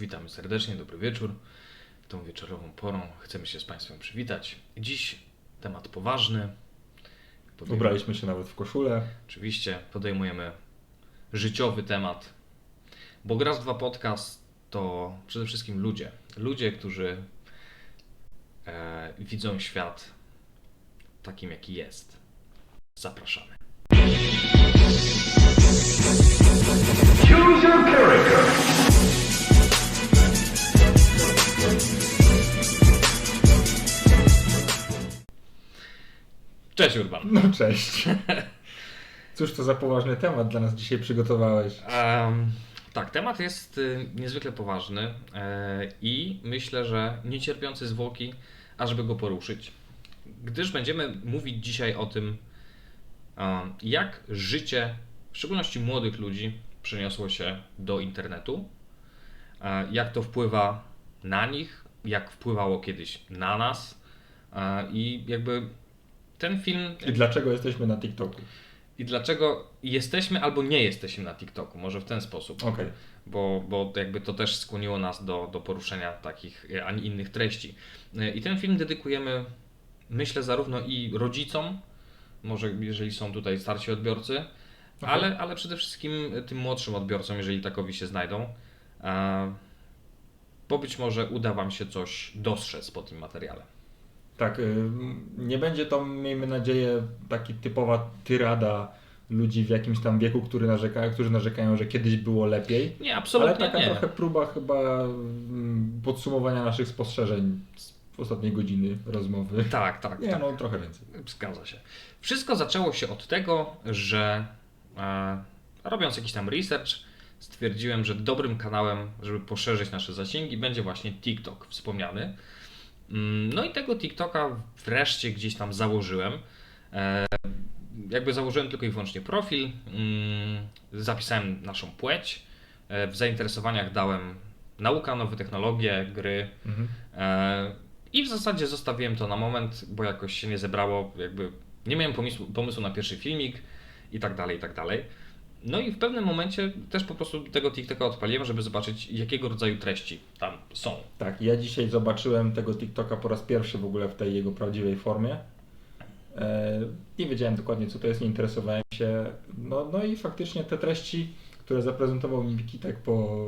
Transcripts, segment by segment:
Witamy serdecznie, dobry wieczór. Tą wieczorową porą chcemy się z Państwem przywitać. Dziś temat poważny. Podejm- Ubraliśmy się nawet w koszulę. Oczywiście podejmujemy życiowy temat, bo Grasz 2 Podcast to przede wszystkim ludzie. Ludzie, którzy e, widzą świat takim, jaki jest. Zapraszamy. Choose your character. Cześć Urban. No cześć. Cóż to za poważny temat dla nas dzisiaj przygotowałeś? Em, tak, temat jest y, niezwykle poważny e, i myślę, że niecierpiący zwłoki, ażeby go poruszyć. Gdyż będziemy mówić dzisiaj o tym, em, jak życie, w szczególności młodych ludzi, przeniosło się do internetu, e, jak to wpływa na nich, jak wpływało kiedyś na nas e, i jakby ten film I dlaczego jesteśmy na TikToku? i dlaczego jesteśmy albo nie jesteśmy na TikToku, może w ten sposób. Okej. Bo, bo jakby to też skłoniło nas do, do poruszenia takich, a nie innych treści. E, I ten film dedykujemy, myślę, zarówno i rodzicom, może jeżeli są tutaj starsi odbiorcy, ale, ale przede wszystkim tym młodszym odbiorcom, jeżeli takowi się znajdą. E, Bo być może uda Wam się coś dostrzec po tym materiale. Tak, y, nie będzie to, miejmy nadzieję, taki typowa tyrada ludzi w jakimś tam wieku, który narzeka, którzy narzekają, że kiedyś było lepiej. Nie, Ale absolutnie taka nie. trochę próba chyba mm, podsumowania naszych spostrzeżeń z ostatniej godziny rozmowy. Tak, tak. Nie, tak. no trochę więcej. Zgadza się. Wszystko zaczęło się od tego, że e, robiąc jakiś tam research, stwierdziłem, że dobrym kanałem, żeby poszerzyć nasze zasięgi, będzie właśnie TikTok wspomniany. Mm, No i tego TikToka wreszcie gdzieś tam założyłem. E, jakby założyłem tylko i wyłącznie profil, mm, zapisałem naszą płeć, e, w zainteresowaniach dałem nauka, nowe technologie, gry, Mhm. E, I w zasadzie zostawiłem to na moment, bo jakoś się nie zebrało, jakby nie miałem pomysłu, pomysłu na pierwszy filmik i tak dalej, i tak dalej. No i w pewnym momencie też po prostu tego TikToka odpaliłem, żeby zobaczyć jakiego rodzaju treści tam są. Tak, ja dzisiaj zobaczyłem tego TikToka po raz pierwszy w ogóle w tej jego prawdziwej formie. E, Nie wiedziałem dokładnie co to jest, nie interesowałem się. No, no i faktycznie te treści, które zaprezentował mi Kitek po,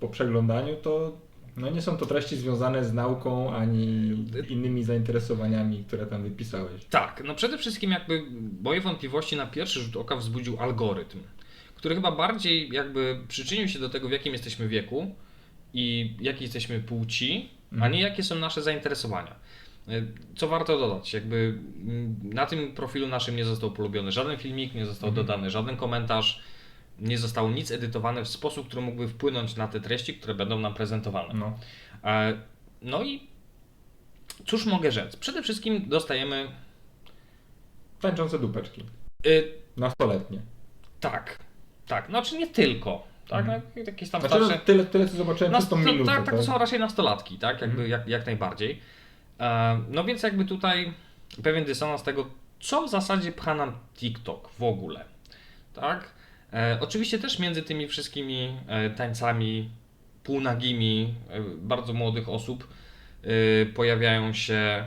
po przeglądaniu, to no nie są to treści związane z nauką ani innymi zainteresowaniami, które tam wypisałeś. Tak, no przede wszystkim jakby moje wątpliwości na pierwszy rzut oka wzbudził algorytm, który chyba bardziej jakby przyczynił się do tego, w jakim jesteśmy wieku i jakiej jesteśmy płci, a Mhm. nie jakie są nasze zainteresowania. Y, Co warto dodać, jakby mm, na tym profilu naszym nie został polubiony żaden filmik, nie został Mhm. dodany żaden komentarz, nie zostało nic edytowane w sposób, który mógłby wpłynąć na te treści, które będą nam prezentowane. No. E, No i cóż mogę rzec? Przede wszystkim dostajemy Tańczące dupeczki. y, Nastoletnie. Tak, tak. Znaczy nie tylko. Tak, Mhm. no, jakieś tam Znaczy, no, starsze. tyle, tyle co zobaczyłem przez tą Nas- minutę. tak, tak, to są raczej nastolatki, tak? Jakby, Mhm. jak, jak najbardziej. E, No więc jakby tutaj pewien dysonans tego, co w zasadzie pcha nam TikTok w ogóle. Tak? E, oczywiście też między tymi wszystkimi e, tańcami półnagimi e, bardzo młodych osób pojawiają się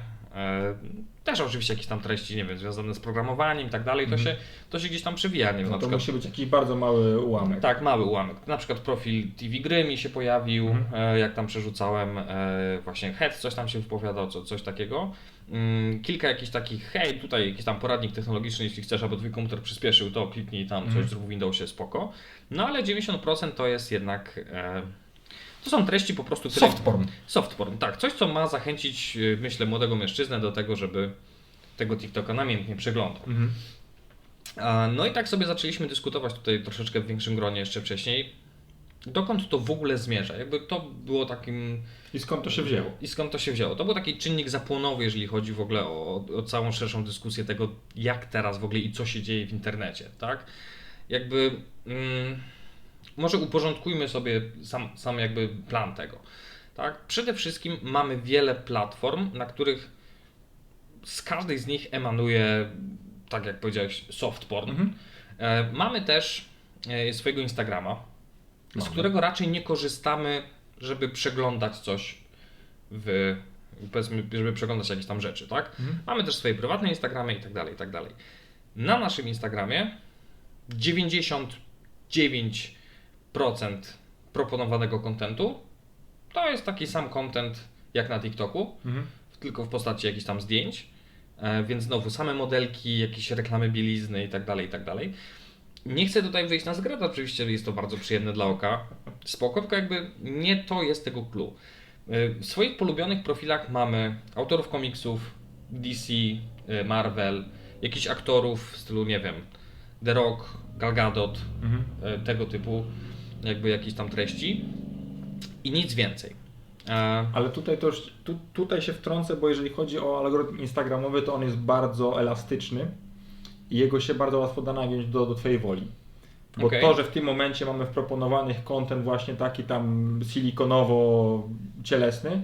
też oczywiście jakieś tam treści, nie wiem, związane z programowaniem i tak dalej, to, Mhm. się, to się gdzieś tam przewija, nie wiem, No na to przykład... musi być jakiś bardzo mały ułamek. Tak, mały ułamek. Na przykład profil TV Gry mi się pojawił, Mhm. e, jak tam przerzucałem e, właśnie head, coś tam się wypowiadał, co, coś takiego. Mm, Kilka jakichś takich, hej, tutaj jakiś tam poradnik technologiczny, jeśli chcesz, aby twój komputer przyspieszył, to kliknij tam Mhm. coś, zrób w Windowsie, spoko. No ale 90% to jest jednak, e, to są treści po prostu, które... Soft porn. Soft porn, tak. Coś, co ma zachęcić, e, myślę, młodego mężczyznę do tego, żeby tego TikToka namiętnie przeglądał. Mhm. No i tak sobie zaczęliśmy dyskutować tutaj troszeczkę w większym gronie jeszcze wcześniej. Dokąd to w ogóle zmierza? Jakby to było takim. I skąd to się wzięło? I skąd to się wzięło? To był taki czynnik zapłonowy, jeżeli chodzi w ogóle o, o całą szerszą dyskusję tego, jak teraz w ogóle i co się dzieje w internecie, tak? Jakby. Mm, może uporządkujmy sobie sam, sam jakby plan tego. Tak? Przede wszystkim mamy wiele platform, na których z każdej z nich emanuje, tak jak powiedziałeś, soft porn. Mhm. E, Mamy też e, swojego Instagrama, z Mamy. którego raczej nie korzystamy żeby przeglądać coś w, powiedzmy, żeby przeglądać jakieś tam rzeczy, tak? Mhm. Mamy też swoje prywatne Instagramy i tak dalej, i tak dalej. Na naszym Instagramie 99% proponowanego kontentu to jest taki sam content jak na TikToku, Mhm. tylko w postaci jakichś tam zdjęć. E, Więc znowu same modelki, jakieś reklamy bielizny i tak dalej, i tak dalej. Nie chcę tutaj wyjść na zgrad, oczywiście jest to bardzo przyjemne dla oka. Spoko, tylko jakby nie to jest tego clue. E, W swoich polubionych profilach mamy autorów komiksów, DC, e, Marvel, jakichś aktorów w stylu, nie wiem, The Rock, Gal Gadot, Mhm. tego typu jakby jakieś tam treści i nic więcej. E, Ale tutaj to już, tu, tutaj się wtrącę, bo jeżeli chodzi o algorytm instagramowy, to on jest bardzo elastyczny i jego się bardzo łatwo da nagiąć do, do Twojej woli. Bo Okej. to, że w tym momencie mamy wproponowany content właśnie taki tam silikonowo-cielesny,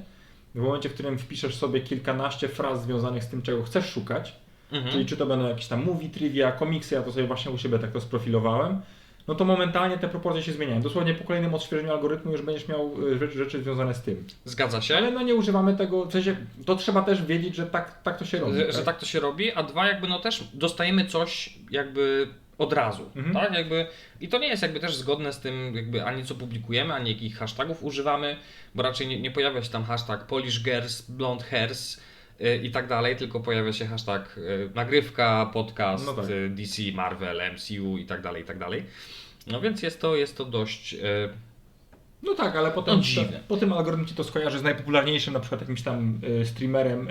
w momencie, w którym wpiszesz sobie kilkanaście fraz związanych z tym, czego chcesz szukać, mhm. czyli czy to będą jakieś tam movie, trivia, komiksy, ja to sobie właśnie u siebie tak to sprofilowałem, no to momentalnie te proporcje się zmieniają. Dosłownie po kolejnym odświeżeniu algorytmu już będziesz miał y, rzeczy, rzeczy związane z tym. Zgadza się. Ale no nie używamy tego, w sensie to trzeba też wiedzieć, że tak, tak to się robi. że, że tak to się robi, a dwa jakby no też dostajemy coś jakby od razu, Mhm. tak? Jakby, I to nie jest jakby też zgodne z tym jakby ani co publikujemy, ani jakich hashtagów używamy, bo raczej nie, nie pojawia się tam hashtag Polish Girls, Blonde Hairs i tak dalej, tylko pojawia się hashtag y, nagrywka, podcast, No tak. y, DC, Marvel, MCU i tak dalej, i tak dalej. No więc jest to, jest to dość... y, No tak, ale potem No dziwne. po tym algorytm ci to skojarzy z najpopularniejszym na przykład jakimś tam y, streamerem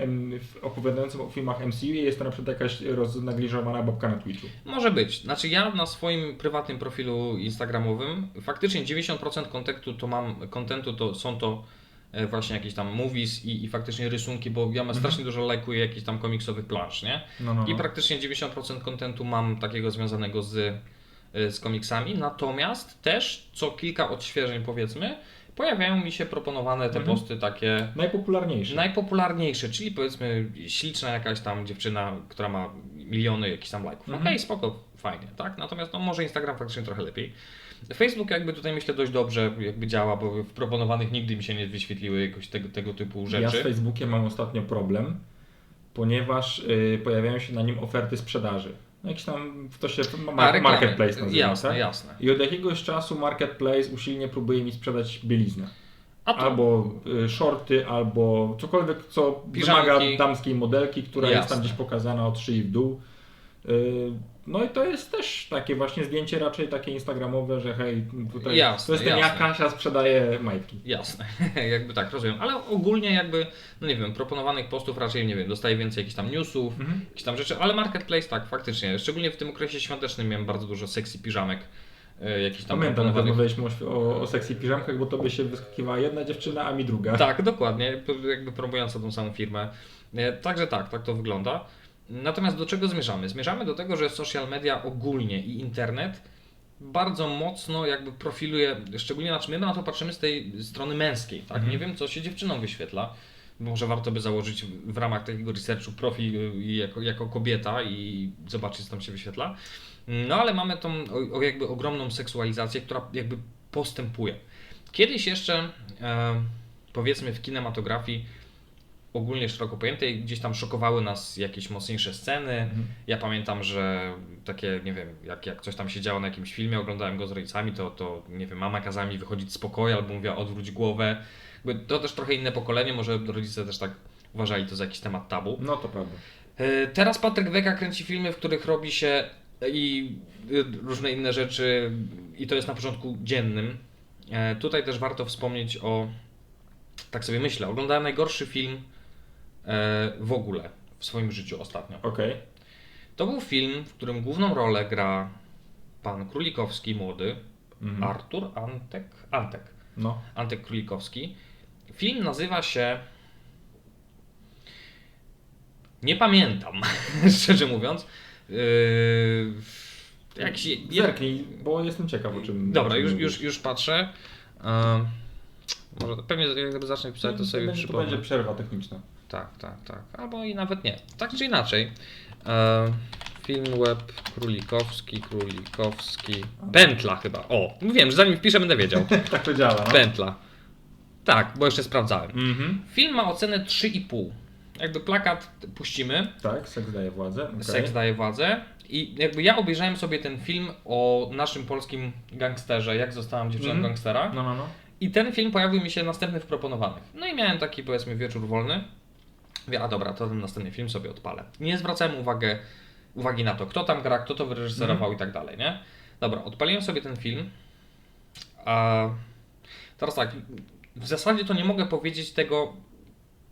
opowiadającym o filmach MCU i jest to na przykład jakaś roznegliżowana babka na Twitchu. Może być. Znaczy ja na swoim prywatnym profilu instagramowym faktycznie 90% kontentu to mam, kontentu to są to właśnie jakieś tam movies i, i faktycznie rysunki, bo ja strasznie dużo lajkuję jakichś tam komiksowych plansz, nie? No, no, I no. praktycznie 90% kontentu mam takiego związanego z, e, z komiksami, natomiast też co kilka odświeżeń powiedzmy, pojawiają mi się proponowane te Mhm. posty takie Najpopularniejszy. Najpopularniejsze, czyli powiedzmy śliczna jakaś tam dziewczyna, która ma miliony jakichś tam lajków. Mhm. Okej, spoko, fajnie, tak? Natomiast no, może Instagram faktycznie trochę lepiej. Facebook jakby tutaj myślę dość dobrze jakby działa, bo w proponowanych nigdy mi się nie wyświetliły jakoś tego, tego typu Ja z rzeczy. Facebookiem mam ostatnio problem, ponieważ y, pojawiają się na nim oferty sprzedaży. No Jakiś tam, to się mar- marketplace nazywa, Jasne, tak? jasne. I od jakiegoś czasu marketplace usilnie próbuje mi sprzedać bieliznę. Albo y, shorty, albo cokolwiek, co Piżamki. wymaga damskiej modelki, która jest tam Jasne. gdzieś pokazana od szyi w dół. Y, No i to jest też takie właśnie zdjęcie raczej takie instagramowe, że hej, tutaj Jasne, to jestem ja, jasne. Kasia, sprzedaję majtki. Jasne, jakby tak, rozumiem. Ale ogólnie jakby, no nie wiem, proponowanych postów raczej, nie wiem, dostaję więcej jakichś tam newsów, Mhm. jakieś tam rzeczy, ale marketplace tak, faktycznie. Szczególnie w tym okresie świątecznym miałem bardzo dużo sexy piżamek, e, jakichś tam Pamiętam, proponowanych. rozmawialiśmy o, o, sexy piżamkach, bo tobie się wyskakiwała jedna dziewczyna, a mi druga. Tak, dokładnie, jakby promująca tą samą firmę. E, Także tak, tak to wygląda. Natomiast do czego zmierzamy? Zmierzamy do tego, że social media ogólnie i internet bardzo mocno jakby profiluje, szczególnie na czym my na to patrzymy z tej strony męskiej, tak? Mhm. Nie wiem, co się dziewczynom wyświetla. Może warto by założyć w- ramach takiego researchu profil jako, jako kobieta i zobaczyć, co tam się wyświetla. No ale mamy tą o jakby ogromną seksualizację, która jakby postępuje. Kiedyś jeszcze, e, powiedzmy w kinematografii ogólnie szeroko pojętej, gdzieś tam szokowały nas jakieś mocniejsze sceny. Mhm. Ja pamiętam, że takie, nie wiem, jak, jak coś tam się działo na jakimś filmie, oglądałem go z rodzicami, to, to nie wiem, mama kazała mi wychodzić z pokoju albo mówiła odwróć głowę. Jakby to też trochę inne pokolenie, może rodzice też tak uważali to za jakiś temat tabu. No to prawda. E, Teraz Patryk Weka kręci filmy, w których robi się i y, różne inne rzeczy i to jest na porządku dziennym. E, Tutaj też warto wspomnieć o, tak sobie myślę, oglądałem najgorszy film e, w ogóle w swoim życiu ostatnio. Okej. To był film, w którym główną rolę gra pan Królikowski młody, Mhm. Artur Antek, Antek, No. Antek Królikowski. Film nazywa się. Nie pamiętam, szczerze mówiąc. Yy, jak się, Zerknij, bo jestem ciekaw o czym. Dobra, już, już, już patrzę. Yy, może pewnie jak zacznę pisać, to sobie będzie, to przypomnę. będzie przerwa techniczna. Tak, tak, tak. Albo i nawet nie. Tak czy inaczej. E, film web Królikowski, Królikowski. Pętla chyba. O, mówiłem, że zanim wpiszę, będę wiedział. tak to działa. No. Pętla. Tak, bo jeszcze sprawdzałem. Mhm. Film ma ocenę 3,5. Jakby plakat puścimy, Tak, seks daje władzę. okej. Seks daje władzę. I jakby ja obejrzałem sobie ten film o naszym polskim gangsterze, jak zostałam dziewczyną Mhm. gangstera. No, no, no. I ten film pojawił mi się następny w proponowanych. No i miałem taki powiedzmy wieczór wolny. Mówię, a dobra, to ten następny film sobie odpalę. Nie zwracałem uwagę, uwagi na to, kto tam gra, kto to wyreżyserował i tak dalej, nie? Dobra, odpaliłem sobie ten film. A teraz tak, w zasadzie to nie mogę powiedzieć tego,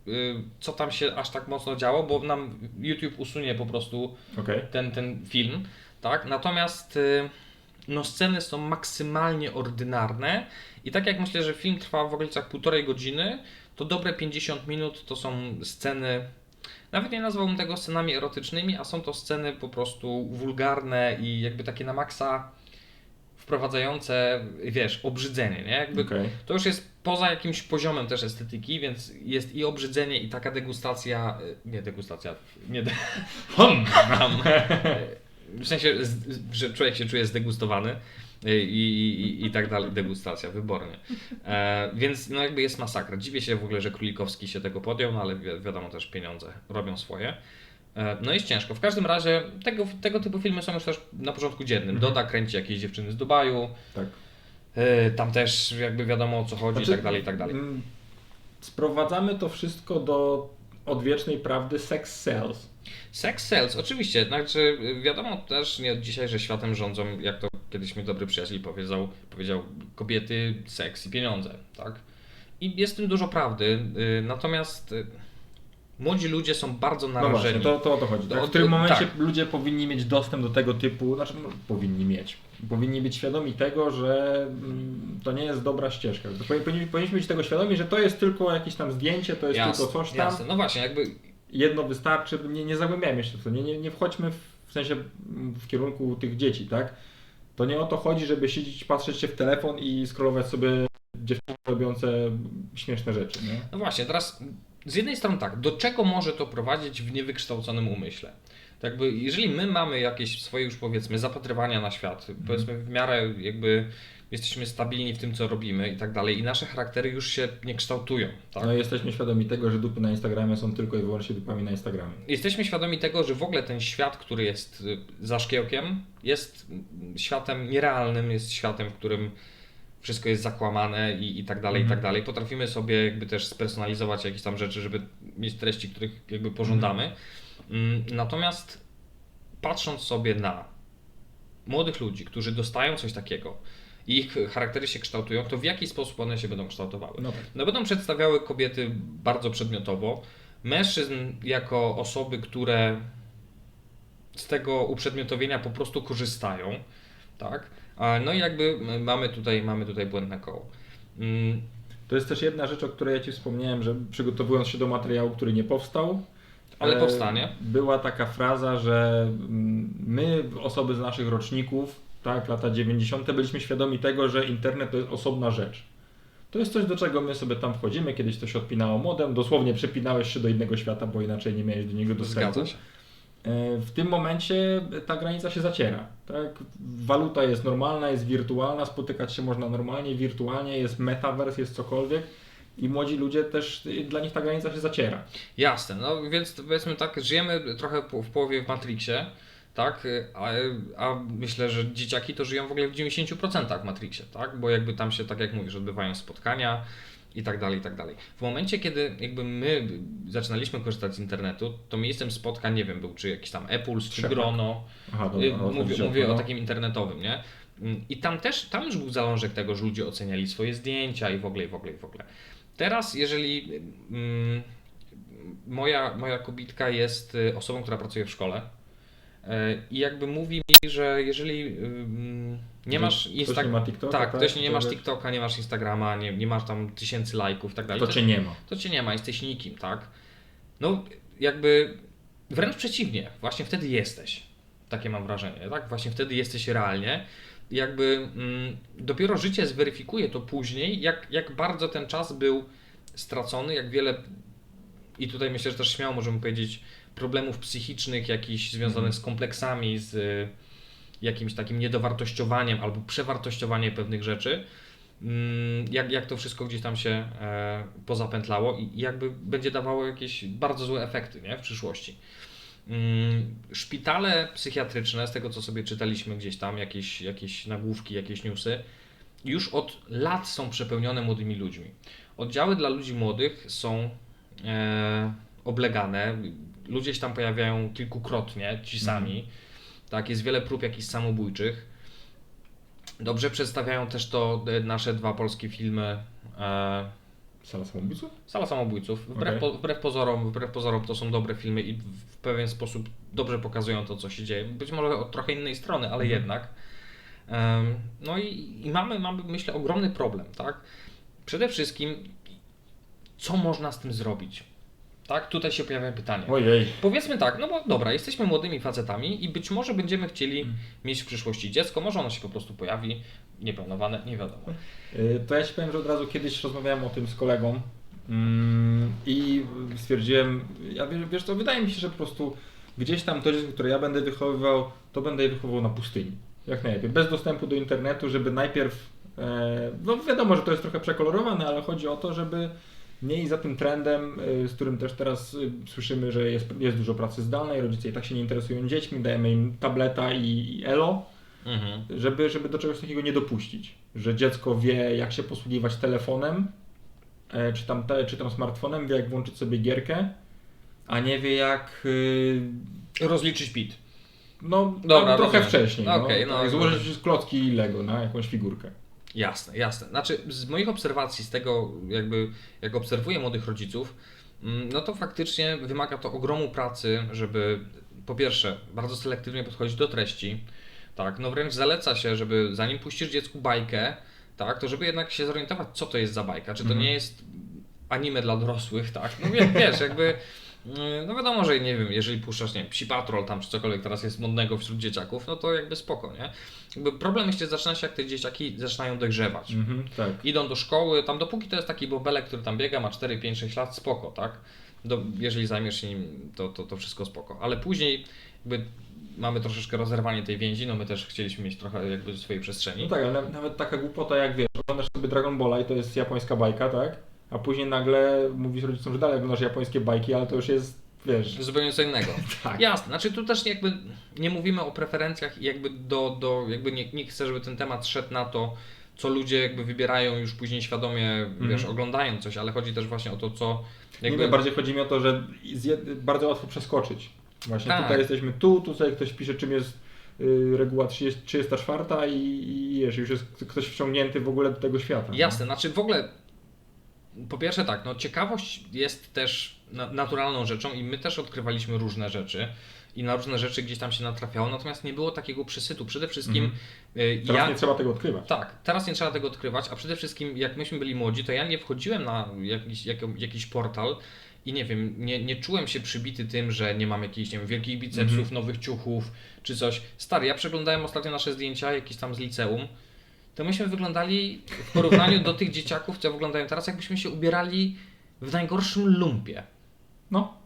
y, co tam się aż tak mocno działo, bo nam YouTube usunie po prostu Okej. ten, ten film, tak? Natomiast y, no, sceny są maksymalnie ordynarne i tak jak myślę, że film trwa w okolicach półtorej godziny, to dobre 50 minut to są sceny, nawet nie nazwałbym tego scenami erotycznymi, a są to sceny po prostu wulgarne i jakby takie na maksa wprowadzające, wiesz, obrzydzenie, nie? Jakby Okej. to już jest poza jakimś poziomem też estetyki, więc jest i obrzydzenie, i taka degustacja, y, nie degustacja, nie de! Tam. W sensie, że człowiek się czuje zdegustowany i, i, i, tak dalej, degustacja, wybornie. E, więc no jakby jest masakra. Dziwię się w ogóle, że Królikowski się tego podjął, no ale wi wiadomo też pieniądze robią swoje. E, no jest ciężko. W każdym razie tego, tego typu filmy są już też na porządku dziennym. Mhm. Doda kręci jakieś dziewczyny z Dubaju, Tak. e, tam też jakby wiadomo o co chodzi i tak dalej, i tak dalej. Sprowadzamy to wszystko do odwiecznej prawdy sex sells. Sex sells, oczywiście. Znaczy, wiadomo też nie od dzisiaj, że światem rządzą, jak to kiedyś mi dobry przyjaciel powiedział, powiedział kobiety, seks i pieniądze, tak? I jest w tym dużo prawdy, y, natomiast y, młodzi ludzie są bardzo No narażeni. właśnie, to, to o to chodzi. Tak? W którym tak. momencie ludzie powinni mieć dostęp do tego typu, znaczy no, powinni mieć, powinni być świadomi tego, że mm, to nie jest dobra ścieżka. Powinni, powinniśmy być tego świadomi, że to jest tylko jakieś tam zdjęcie, to jest Jasne, tylko coś tam. jasne. No właśnie, jakby Jedno wystarczy, nie, nie zagłębiajmy się w to, nie, nie, nie wchodźmy w, w sensie w kierunku tych dzieci, tak? To nie o to chodzi, żeby siedzieć, patrzeć się w telefon i scrollować sobie dziewczyny robiące śmieszne rzeczy, nie? No właśnie, teraz z jednej strony tak, do czego może to prowadzić w niewykształconym umyśle? Tak jakby, jeżeli my mamy jakieś swoje już powiedzmy zapatrywania na świat, powiedzmy w miarę jakby jesteśmy stabilni w tym, co robimy i tak dalej i nasze charaktery już się nie kształtują, tak? No i jesteśmy świadomi tego, że dupy na Instagramie są tylko i wyłącznie dupami na Instagramie. Jesteśmy świadomi tego, że w ogóle ten świat, który jest y, za szkiełkiem, jest mm, światem nierealnym, jest światem, w którym wszystko jest zakłamane i, i tak dalej, i Mhm. tak dalej. Potrafimy sobie jakby też spersonalizować jakieś tam rzeczy, żeby mieć treści, których jakby pożądamy. Mm, Natomiast patrząc sobie na młodych ludzi, którzy dostają coś takiego i ich charaktery się kształtują, to w jaki sposób one się będą kształtowały? No tak. No będą przedstawiały kobiety bardzo przedmiotowo, mężczyzn jako osoby, które z tego uprzedmiotowienia po prostu korzystają, tak? No i jakby mamy tutaj, mamy tutaj błędne koło. Mm, To jest też jedna rzecz, o której ja Ci wspomniałem, że przygotowując się do materiału, który nie powstał, Ale e, powstanie. Była taka fraza, że mm, my, osoby z naszych roczników, tak, lata 90., byliśmy świadomi tego, że internet to jest osobna rzecz. To jest coś, do czego my sobie tam wchodzimy. Kiedyś to się odpinało modem, dosłownie przepinałeś się do innego świata, bo inaczej nie miałeś do niego dostępu. Zgadza się. E, W tym momencie ta granica się zaciera. Tak? Waluta jest normalna, jest wirtualna, spotykać się można normalnie, wirtualnie, jest metaverse, jest cokolwiek i młodzi ludzie też, dla nich ta granica się zaciera. Jasne, no więc powiedzmy tak, żyjemy trochę w połowie w Matrixie, tak, a, a myślę, że dzieciaki to żyją w ogóle w 90% w Matrixie, tak, bo jakby tam się, tak jak mówisz, odbywają spotkania i tak dalej, i tak dalej. W momencie, kiedy jakby my zaczynaliśmy korzystać z internetu, to miejscem spotkań, nie wiem, był czy jakiś tam Apple, czy. Grono, Aha, Y, dobra, Mówię, chodzi mówię o takim internetowym, nie? Mm, I tam też, tam już był zalążek tego, że ludzie oceniali swoje zdjęcia i w ogóle, i w ogóle, i w ogóle. Teraz, jeżeli mm, moja, moja kobitka jest y, osobą, która pracuje w szkole y, i jakby mówi mi, że jeżeli nie masz ktoś Insta... nie ma TikToka, tak, tak? ktoś nie, masz TikToka, nie masz Instagrama, nie, nie masz tam tysięcy lajków i tak dalej. To cię nie ma. To cię nie ma, jesteś nikim, tak? No, jakby wręcz przeciwnie, właśnie wtedy jesteś. Takie mam wrażenie, tak? Właśnie wtedy jesteś realnie. Jakby mm, dopiero życie zweryfikuje to później, jak, jak bardzo ten czas był stracony, jak wiele, i tutaj myślę, że też śmiało możemy powiedzieć, problemów psychicznych, jakichś związanych z kompleksami, z y, jakimś takim niedowartościowaniem albo przewartościowaniem pewnych rzeczy, mm, jak, jak to wszystko gdzieś tam się e, pozapętlało i jakby będzie dawało jakieś bardzo złe efekty nie? w przyszłości. Mm, Szpitale psychiatryczne, z tego co sobie czytaliśmy gdzieś tam, jakieś, jakieś nagłówki, jakieś newsy, już od lat są przepełnione młodymi ludźmi. Oddziały dla ludzi młodych są e, oblegane, ludzie się tam pojawiają kilkukrotnie, ci sami. Tak, jest wiele prób jakichś samobójczych. Dobrze przedstawiają też to e, nasze dwa polskie filmy. E, Sala samobójców? Sala samobójców. Wbrew, Okej. po, wbrew, pozorom, wbrew pozorom to są dobre filmy i w pewien sposób dobrze pokazują to, co się dzieje. Być może od trochę innej strony, ale Mhm. jednak. Em, no i, i mamy, mamy, myślę, ogromny problem, tak? Przede wszystkim, co można z tym zrobić? Tak, tutaj się pojawia pytanie. Ojej. Powiedzmy tak, no bo dobra, jesteśmy młodymi facetami i być może będziemy chcieli Mhm. mieć w przyszłości dziecko, może ono się po prostu pojawi, nieplanowane, nie wiadomo. Y, To ja ci powiem, że od razu kiedyś rozmawiałem o tym z kolegą mm, i stwierdziłem, ja wiesz, wiesz co, wydaje mi się, że po prostu gdzieś tam to dziecko, które ja będę wychowywał, to będę je wychowywał na pustyni. Jak najlepiej. Bez dostępu do internetu, żeby najpierw, e, no wiadomo, że to jest trochę przekolorowane, ale chodzi o to, żeby nie iść za tym trendem, y, z którym też teraz y, słyszymy, że jest, jest dużo pracy zdalnej, rodzice i tak się nie interesują dziećmi, dajemy im tableta i, i elo Mhm. żeby, żeby do czegoś takiego nie dopuścić. Że dziecko wie, jak się posługiwać telefonem, e, czy tam, te, czy tam smartfonem, wie, jak włączyć sobie gierkę, a nie wie, jak. y, Rozliczyć PIT. No, Dobra, trochę rozumiem. wcześniej. Okej, no, no, tak, złożyć klocki i Lego na jakąś figurkę. Jasne, jasne. Znaczy, z moich obserwacji, z tego, jakby, jak obserwuję młodych rodziców, mm, no to faktycznie wymaga to ogromu pracy, żeby po pierwsze bardzo selektywnie podchodzić do treści. Tak, no wręcz zaleca się, żeby zanim puścisz dziecku bajkę, tak, to żeby jednak się zorientować, co to jest za bajka. Czy to Mhm. nie jest anime dla dorosłych, tak? No wie- wiesz, jakby. Mm, No wiadomo, że nie wiem, jeżeli puszczasz, nie wiem, Psi Patrol tam czy cokolwiek teraz jest modnego wśród dzieciaków, no to jakby spoko, nie? Jakby problem myślę zaczyna się jak te dzieciaki zaczynają dojrzewać. Mhm, tak. Idą do szkoły, tam dopóki to jest taki bobelek, który tam biega, ma 4, 5, 6 lat, spoko, tak? Do, jeżeli zajmiesz się nim, to, to, to wszystko spoko. Ale później jakby mamy troszeczkę rozerwanie tej więzi, no my też chcieliśmy mieć trochę jakby swojej przestrzeni. No tak, ale na- nawet taka głupota jak wiesz, oglądasz sobie Dragon Balla i to jest japońska bajka, tak? A później nagle mówisz rodzicom, że dalej oglądasz japońskie bajki, ale to już jest, wiesz. Zupełnie co innego. Tak. Jasne, znaczy tu też jakby nie mówimy o preferencjach i jakby do, do jakby nie, nie chcę, żeby ten temat szedł na to, co ludzie jakby wybierają już później świadomie, wiesz, oglądają coś, ale chodzi też właśnie o to, co Nie jakby... wiem, bardziej chodzi mi o to, że bardzo łatwo przeskoczyć. Właśnie Tak. tutaj jesteśmy tu, tu sobie ktoś pisze czym jest y, reguła 30, 34 i, i wiesz, już jest ktoś wciągnięty w ogóle do tego świata. nie? Jasne, znaczy w ogóle po pierwsze tak, no ciekawość jest też na, naturalną rzeczą i my też odkrywaliśmy różne rzeczy i na różne rzeczy gdzieś tam się natrafiało, natomiast nie było takiego przesytu. Przede wszystkim y, Teraz ja... nie trzeba tego odkrywać. Tak, teraz nie trzeba tego odkrywać, a przede wszystkim jak myśmy byli młodzi, to ja nie wchodziłem na jakiś, jak, jakiś portal i nie wiem, nie, nie czułem się przybity tym, że nie mam jakichś nie wiem, wielkich bicepsów, Mhm. nowych ciuchów czy coś. Stary, ja przeglądałem ostatnio nasze zdjęcia, jakieś tam z liceum, to myśmy wyglądali w porównaniu do tych dzieciaków, co wyglądają teraz, jakbyśmy się ubierali w najgorszym lumpie. No,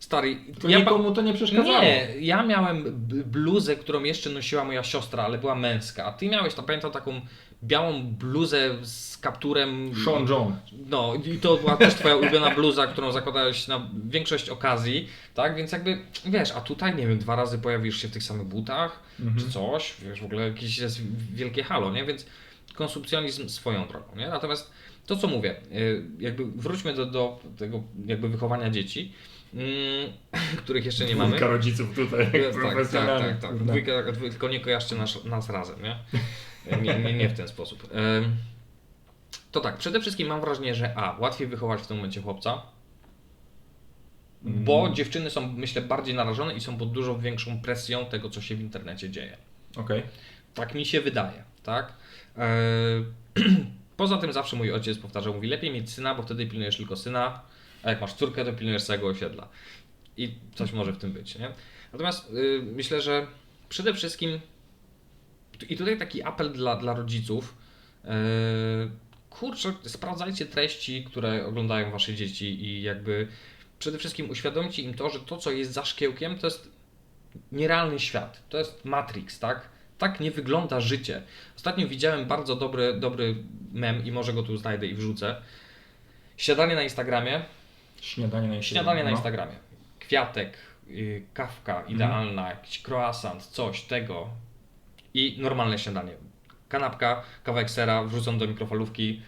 Stary, to ja nikomu to nie przeszkadzało. nie, ja miałem bluzę, którą jeszcze nosiła moja siostra, ale była męska. A ty miałeś, to pamiętam, taką białą bluzę z kapturem. Sean John. No i to była też twoja ulubiona bluza, którą zakładałeś na większość okazji, tak? Więc jakby, wiesz, a tutaj, nie wiem, dwa razy pojawisz się w tych samych butach, Mhm. czy coś, wiesz, w ogóle jakieś jest wielkie halo, nie? Więc konsumpcjonizm swoją drogą, nie? Natomiast to, co mówię, y, jakby wróćmy do, do tego jakby wychowania dzieci, mm, których jeszcze nie mamy. Dwójka rodziców tutaj, Tak, tak, tak, tak. kurde. Dwójka, dwójka, tylko nie kojarzcie nas, nas razem, nie? Nie, nie? nie w ten sposób. To tak, przede wszystkim mam wrażenie, że A, łatwiej wychować w tym momencie chłopca, bo Mm. dziewczyny są, myślę, bardziej narażone i są pod dużo większą presją tego, co się w internecie dzieje. Okej. Tak mi się wydaje, tak? E, Poza tym zawsze mój ojciec powtarzał, mówi, lepiej mieć syna, bo wtedy pilnujesz tylko syna, a jak masz córkę, to pilnujesz całego osiedla. I coś może w tym być, nie? Natomiast y, myślę, że przede wszystkim i tutaj taki apel dla, dla rodziców, yy, kurczę, sprawdzajcie treści, które oglądają wasze dzieci i jakby przede wszystkim uświadomcie im to, że to, co jest za szkiełkiem, to jest nierealny świat. To jest Matrix, tak? tak nie wygląda życie. Ostatnio widziałem bardzo dobry, dobry mem i może go tu znajdę i wrzucę. Śniadanie na Instagramie, Śniadanie na Instagramie. śniadanie na no. Instagramie. Kwiatek, yy, kawka idealna, jakiś croissant, coś tego i normalne śniadanie. Kanapka, kawałek sera wrzucony do mikrofalówki,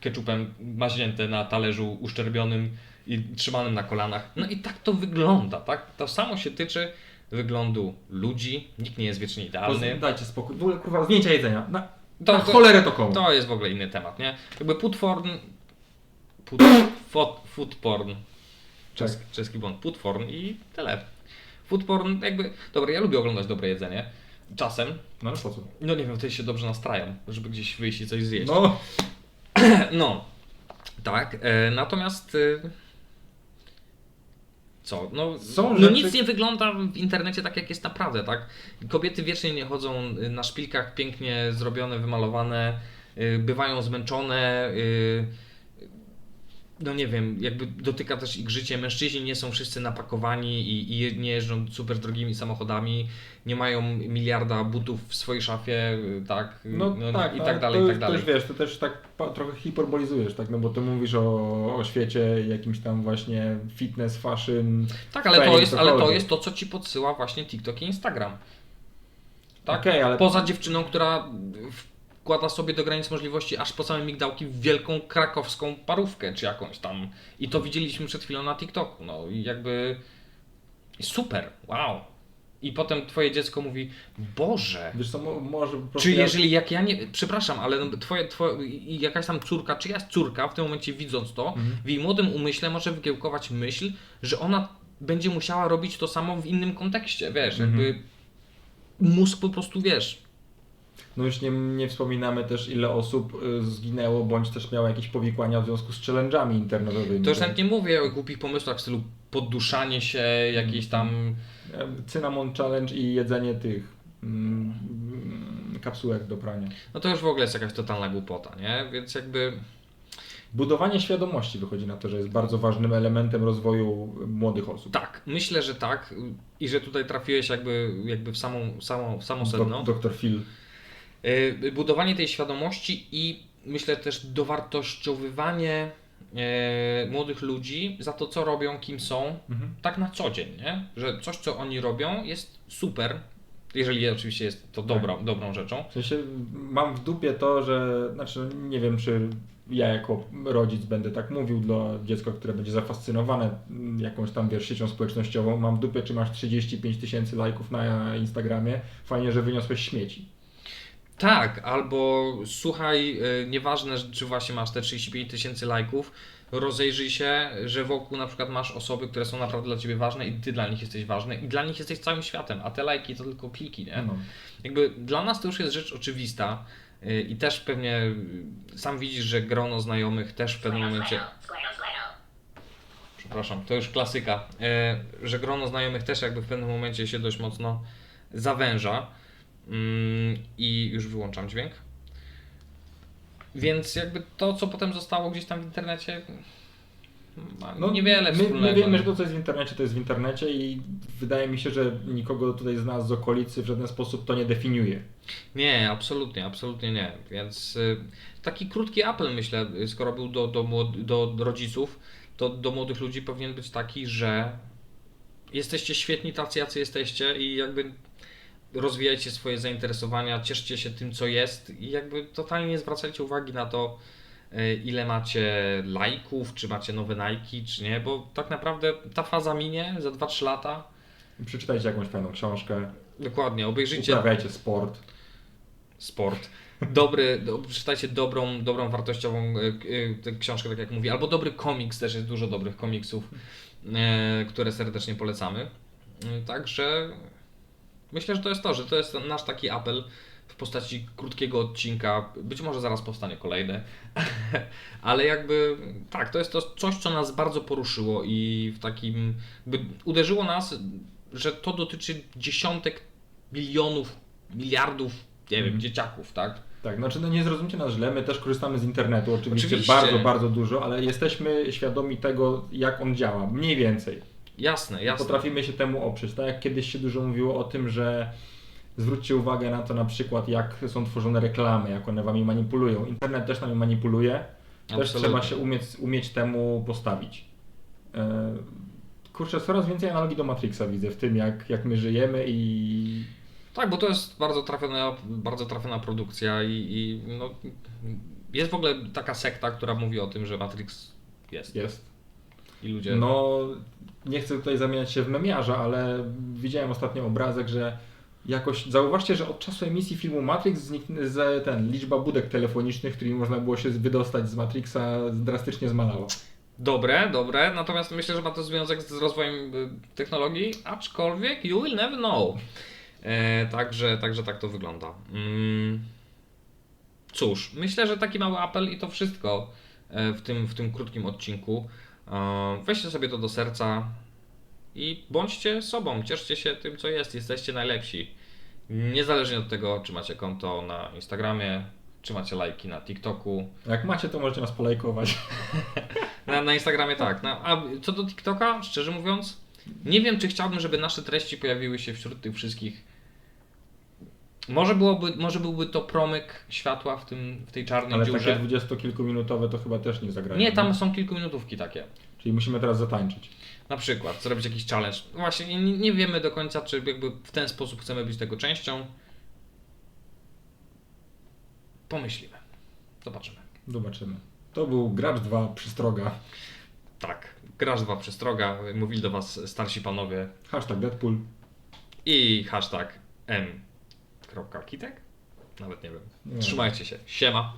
keczupem maźnięte na talerzu uszczerbionym i trzymanym na kolanach. No i tak to wygląda, tak? To samo się tyczy wyglądu ludzi. Nikt nie jest wiecznie idealny. Dajcie spokój. W ogóle kurwa zdjęcia jedzenia. Na, To- na to- cholerę to koło. To jest w ogóle inny temat, nie? Jakby put porn... Put, food, food porn. Czes, Tak. Czeski błąd. Put porn i tyle. Food porn jakby... Dobra, ja lubię oglądać dobre jedzenie. Czasem. No ale po co? No nie wiem, wtedy się dobrze nastrają, żeby gdzieś wyjść i coś zjeść. No, No, tak. E, natomiast. E, co? No, Są no rzeczy- nic nie wygląda w internecie tak, jak jest naprawdę, tak? Kobiety wiecznie nie chodzą y, na szpilkach pięknie zrobione, wymalowane, y, bywają zmęczone. No nie wiem, jakby dotyka też ich życie. Mężczyźni nie są wszyscy napakowani i, i nie jeżdżą super drogimi samochodami, nie mają miliarda butów w swojej szafie, tak? no, tak, i no, tak dalej, to, i tak dalej. To już wiesz, to też tak trochę hiperbolizujesz, tak? No bo ty mówisz o, o świecie jakimś tam właśnie fitness, fashion. Tak, ale to, fame, jest, ale to jest to, co ci podsyła właśnie TikTok i Instagram. Tak? Okej, ale Poza dziewczyną, która wkłada sobie do granic możliwości aż po same migdałki w wielką krakowską parówkę czy jakąś tam. I to widzieliśmy przed chwilą na TikToku. No i jakby super, wow. I potem twoje dziecko mówi, Boże, wiesz co, mo- może po prostu czy ja- jeżeli jak ja nie, przepraszam, ale no twoje, twoje, i jakaś tam córka, czyjaś córka w tym momencie widząc to, Mhm. w jej młodym umyśle może wykiełkować myśl, że ona będzie musiała robić to samo w innym kontekście, wiesz, Mhm. jakby mózg po prostu, wiesz, No już nie, nie wspominamy też ile osób y, zginęło, bądź też miało jakieś powikłania w związku z challenge'ami internetowymi. to już nawet nie mówię o głupich pomysłach w stylu podduszanie się, jakieś tam, Cynamon challenge i jedzenie tych mm, mm, kapsułek do prania. no to już w ogóle jest jakaś totalna głupota, nie, więc jakby, Budowanie świadomości wychodzi na to, że jest bardzo ważnym elementem rozwoju młodych osób. tak, myślę, że tak i że tutaj trafiłeś jakby, jakby w samą, samą, w samo sedno. Dok- Doktor Phil. Y, budowanie tej świadomości i myślę też dowartościowywanie e, młodych ludzi za to, co robią, kim są, Mhm. tak na co dzień, nie? Że coś, co oni robią, jest super, jeżeli oczywiście jest to dobrą, dobrą rzeczą. W sensie mam w dupie to, że, znaczy nie wiem, czy ja jako rodzic będę tak mówił dla dziecka, które będzie zafascynowane mm, jakąś tam wiesz, siecią społecznościową. Mam w dupie, czy masz 35 tysięcy lajków na Instagramie. Fajnie, że wyniosłeś śmieci. Tak, albo słuchaj, y, nieważne, czy właśnie masz te 35 tysięcy lajków, rozejrzyj się, że wokół na przykład masz osoby, które są naprawdę dla Ciebie ważne i Ty dla nich jesteś ważny i dla nich jesteś całym światem, a te lajki to tylko kliki, nie? No. Jakby dla nas to już jest rzecz oczywista y, i też pewnie y, sam widzisz, że grono znajomych też w pewnym momencie. Przepraszam, to już klasyka, że grono znajomych też jakby w pewnym momencie się dość mocno zawęża i już wyłączam dźwięk. Więc jakby to, co potem zostało gdzieś tam w internecie, ma niewiele No, my, wspólnego. my wiemy, że to, co jest w internecie, to jest w internecie i wydaje mi się, że nikogo tutaj z nas z okolicy w żaden sposób to nie definiuje. Nie, absolutnie, absolutnie nie. Więc y, taki krótki apel myślę, skoro był do, do, młod- do rodziców, to do młodych ludzi powinien być taki, że jesteście świetni tacy, jacy jesteście i jakby rozwijajcie swoje zainteresowania, cieszcie się tym, co jest i jakby totalnie nie zwracajcie uwagi na to, y, ile macie lajków, czy macie nowe Nike, czy nie, bo tak naprawdę ta faza minie za 2-3 lata. Przeczytajcie jakąś fajną książkę, Dokładnie, obejrzyjcie uprawiajcie sport. sport. Dobry, do, przeczytajcie dobrą, dobrą wartościową e, e, książkę, tak jak mówię, albo dobry komiks, też jest dużo dobrych komiksów, e, które serdecznie polecamy. E, Także myślę, że to jest to, że to jest nasz taki apel w postaci krótkiego odcinka. Być może zaraz powstanie kolejny, ale jakby tak, to jest to coś, co nas bardzo poruszyło i w takim jakby uderzyło nas, że to dotyczy dziesiątek milionów, miliardów, nie wiem, Mhm. dzieciaków, tak? Tak, znaczy no nie zrozumcie nas źle, my też korzystamy z internetu, oczywiście, Oczywiście. bardzo, bardzo dużo, ale jesteśmy świadomi tego, jak on działa, mniej więcej. Jasne, jasne. Potrafimy się temu oprzeć. Tak jak kiedyś się dużo mówiło o tym, że Zwróćcie uwagę na to na przykład, jak są tworzone reklamy, jak one wami manipulują. Internet też nami manipuluje. Też Absolutnie. trzeba się umieć, umieć temu postawić. E, Kurczę, coraz więcej analogii do Matrixa widzę w tym, jak, jak my żyjemy i Tak, bo to jest bardzo trafiona, bardzo trafiona produkcja i, i no, jest w ogóle taka sekta, która mówi o tym, że Matrix jest. jest. I ludzie. No, nie chcę tutaj zamieniać się w memiarza, ale widziałem ostatnio obrazek, że jakoś zauważcie, że od czasu emisji filmu Matrix znikn- z, ten, liczba budek telefonicznych, którymi można było się wydostać z Matrixa drastycznie zmalała. Dobre, dobre, natomiast myślę, że ma to związek z rozwojem y, technologii, aczkolwiek you will never know. E, także, także tak to wygląda. Mm. Cóż, myślę, że taki mały apel i to wszystko e, w tym, w tym krótkim odcinku. E, weźcie sobie to do serca i bądźcie sobą, cieszcie się tym, co jest, jesteście najlepsi. Niezależnie od tego, czy macie konto na Instagramie, czy macie lajki na TikToku, Jak macie, to możecie nas polajkować. na, na Instagramie tak. Na, a co do TikToka, szczerze mówiąc, nie wiem, czy chciałbym, żeby nasze treści pojawiły się wśród tych wszystkich. Może, byłoby, może byłby to promyk światła w, tym, w tej czarnej Ale takie dziurze. dwudziestokilkuminutowe to chyba też nie zagrają. Nie, tam są kilkuminutówki takie. Czyli musimy teraz zatańczyć. Na przykład zrobić jakiś challenge. Właśnie nie, nie wiemy do końca, czy jakby w ten sposób chcemy być tego częścią. Pomyślimy. Zobaczymy. Zobaczymy. To był Gracz 2 Przystroga. Tak, graż dwa przestroga. Mówili do Was starsi panowie Hashtag Deadpool. i hashtag m. Kitek? Nawet nie wiem. Trzymajcie się. Siema.